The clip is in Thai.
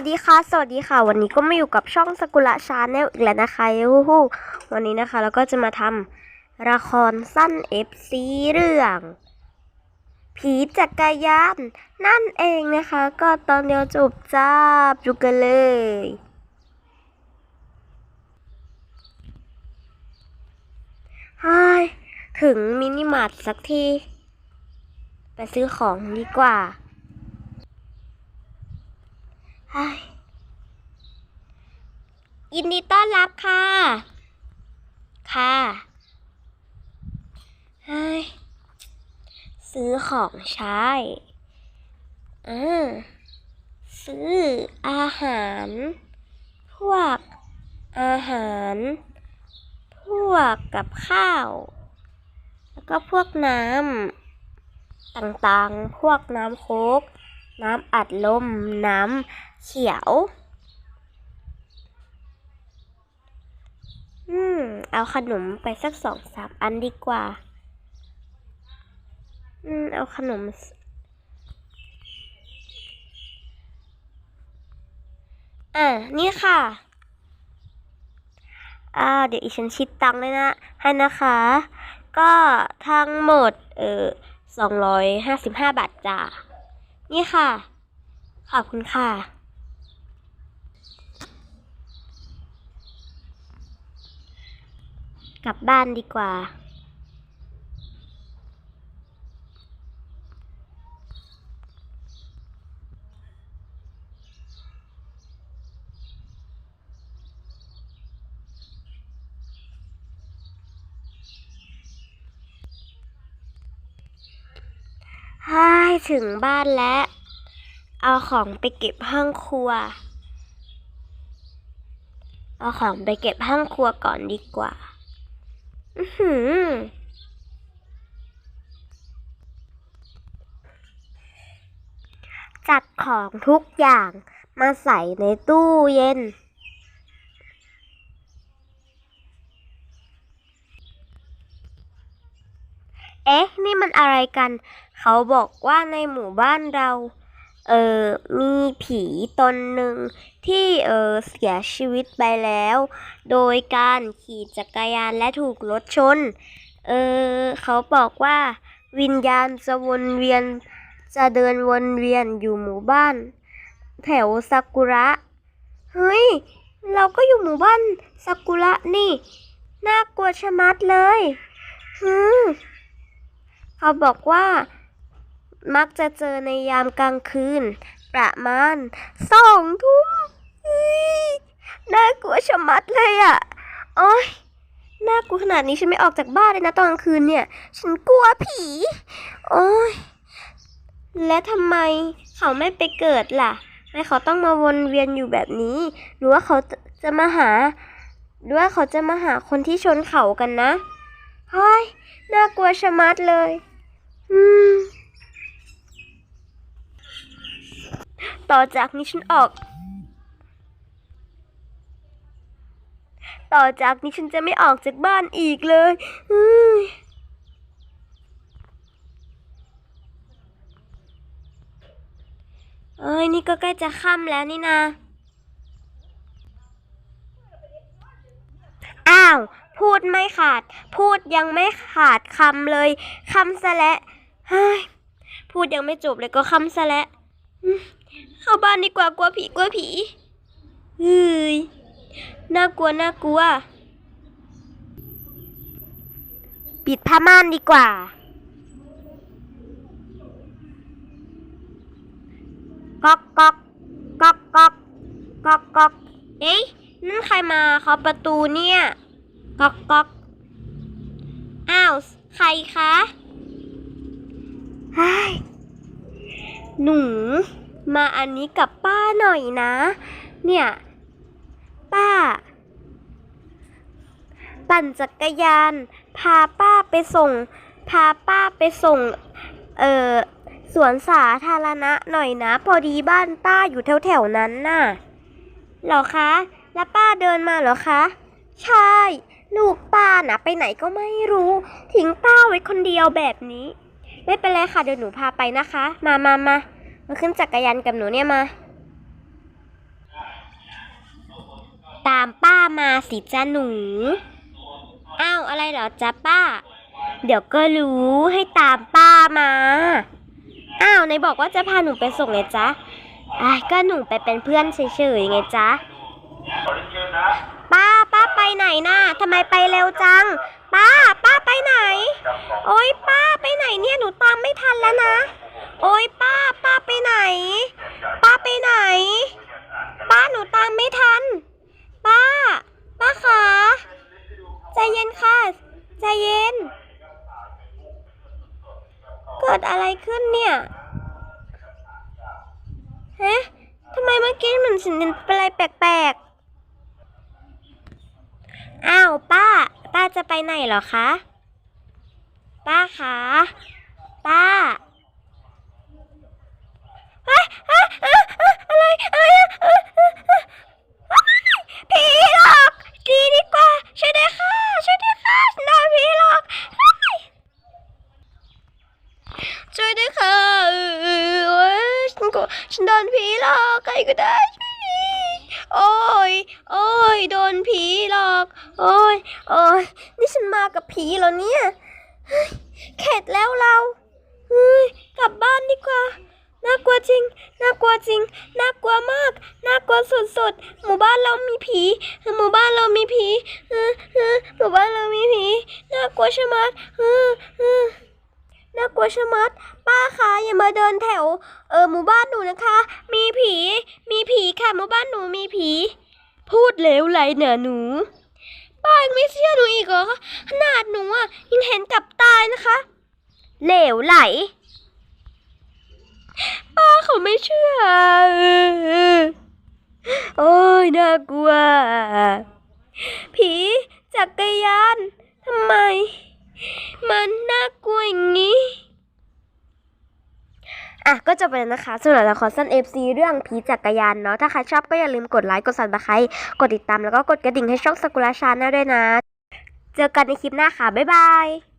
วัสดีค่ะ สวัสดีค่ะ วันนี้ก็มาอยู่กับช่องสกุละชาแนลอีกแล้วนะคะยูฮูวันนี้นะคะเราก็จะมาทำละครสั้น FC เรื่อง ผีจักรยาน นั่นเองนะคะ ก็ตอนเดียวจบจ้าดูกันเลยฮ้ยถึงมินิมาร์ทสักที ไปซื้อของดีกว่า ยินดีต้อนรับค่ะ ค่ะเฮ้ยซื้อของใช้อ่าซื้ออาหาร พวกอาหาร พวกกับข้าว แล้วก็พวกน้ำต่างๆ พวกน้ำโค้ก น้ำอัดลม น้ำเขียว อืม เอาขนมไปสักสองสามอันดีกว่า อืม เอาขนม อ่า นี่ค่ะ อ่า เดี๋ยวอีฉันชิดตังค์เลยนะ ให้นะคะ ก็ทั้งหมด เออสองร้อยห้าสิบห้าบาทจ้า นี่ค่ะ ขอบคุณค่ะ กลับบ้านดีกว่า ให้ ถึงบ้านแล้วเอาของไปเก็บห้องครัว เอาของไปเก็บห้องครัวก่อนดีกว่า อือหือจัดของทุกอย่างมาใส่ในตู้เย็น เอ๊ะ นี่มันอะไรกัน เขาบอกว่าในหมู่บ้านเรา เออมีผีตนหนึ่งที่เออเสียชีวิตไปแล้ว โดยการขี่จักรยานและถูกรถชน เออเขาบอกว่า วิญญาณจะวนเวียนจะเดินวนเวียนอยู่หมู่บ้าน แถวซากุระ เฮ้ย เราก็อยู่หมู่บ้านซากุระนี่ น่ากลัวชะมัดเลยฮึ เขาบอกว่า มักจะเจอในยามกลางคืน ประมาณสองทุ่มน่ากลัวชะมัดเลยอะ่ะ โอ๊ยน่ากลัวขนาดนี้ฉันไม่ออกจากบ้านเลยนะตอนกลางคืนเนี่ย ฉันกลัวผี โอ๊ยและทำไมเขาไม่ไปเกิดล่ะทำไมเขาต้องมาวนเวียนอยู่แบบนี้ หรือว่าเขาจะมาหาหรือว่าเขาจะมาหาคนที่ชนเขากันนะเฮ้ยน่ากลัวชะมัดเลย ต่อจากนี้ฉันออก ต่อจากนี้ฉันจะไม่ออกจากบ้านอีกเลยเอ้ย นี่ก็ใกล้จะค่ำแล้วนี่นาอ้าว พูดไม่ขาด พูดยังไม่ขาดคำเลยคำซะและ ฮ้ยพูดยังไม่จบเลยก็คำซะและอืมเข้าบ้านดีกว่ากลัวผีกลัวผีเฮ้ยน่ากลัวน่ากลัว ปิดผ้าม่านดีกว่า ก๊อกก๊อกก๊อกก๊อกก๊อกก๊อกเอ๊ะนั่นใครมาเคาะประตูเนี่ย ก๊อกก๊อกอ้าว ใครคะ หนู มาอันนี้กับป้าหน่อยนะ เนี่ย ป้า ปั่นจักรยาน พาป้าไปส่ง พาป้าไปส่ง เอ่อสวนสาธารณะหน่อยนะ พอดีบ้านป้าอยู่แถวๆนั้นน่ะหรอคะ แล้วป้าเดินมาเหรอคะ ใช่ ลูกป้านะไปไหนก็ไม่รู้ ทิ้งป้าไว้คนเดียวแบบนี้ ไม่เป็นไรค่ะเดี๋ยวหนูพาไปนะคะ มามามามาขึ้นจักรยานกับหนูเนี่ยมา ตามป้ามาสิจ้าหนู อ้าวอะไรเหรอจ๊ะป้า เดี๋ยวก็รู้ให้ตามป้ามา อ้าวไหนบอกว่าจะพาหนูไปส่งไงจ๊ะอ้ก็หนูไปเป็นเพื่อนเฉยๆไงจ๊ะป้าป้าไปไหนน่ะทำไมไปเร็วจัง ป้า ป้าไปไหน โอ๊ยป้าไปไหนเนี่ยหนูตามไม่ทันแล้วนะ โอ๊ยป้า ป้าไปไหน ป้าไปไหน ป้าหนูตามไม่ทัน ป้า ป้าคะใจเย็นค่ะใจเย็น เกิดอะไรขึ้นเนี่ยฮะทำไมเมื่อกี้มันสินเป็นอะไรแปลกๆ อ้าวป้า ป้าจะไปไหนเหรอคะ ป้าคะ ป้าอะไรอะไรอะเฮ้ยเฮ้ยเฮ้ยเฮ้ยผีหลอกดีดีกว่าช่วยด้วยค่ะช่วยด้วยค่ะนโดนผีหลอกช่วยด้วยค่ะเออฉันก็ฉันโดนผีหลอกใครก็ได้ว โอ้ย โอ้ย โดนผีหลอก โอ้ย โอ้ย นี่ฉันมากับผีเหรอเนี่ยเข็ดแล้วเราเฮ้ยกลับบ้านดีกว่า น่ากลัวจริง น่ากลัวจริง น่ากลัวมาก น่ากลัวสุดๆ หมู่บ้านเรามีผี หมู่บ้านเรามีผีหมู่บ้านเรามีผี น่ากลัวชะมัดเออเออ น่ากลัวชะมัด ป้าคะอย่ามาเดินแถว เออหมู่บ้านหนูนะคะ มีผี มีผีค่ะหมู่บ้านหนูมีผี พูดเลวไหลเนอหนู ป้ายังไม่เชื่อหนูอีกเหรอขนาดหนูอะยังเห็นกับตายนะคะเหลวไหล ป้าเขาไม่เชื่อ โอ้ยน่ากลัว ผีจักรยานทำไม มันน่ากลัวอย่างนี้ อะก็จบไปแล้วนะคะสำหรับละครสั้น FC เรื่องผีจักรยานเนาะ ถ้าใครชอบก็อย่าลืมกดไลค์ กดซับสไครต์กดติดตามแล้วก็กดกระดิ่งให้ช่องสกุลาชาแนลด้วยนะ เจอกันในคลิปหน้าค่ะ บ๊ายบาย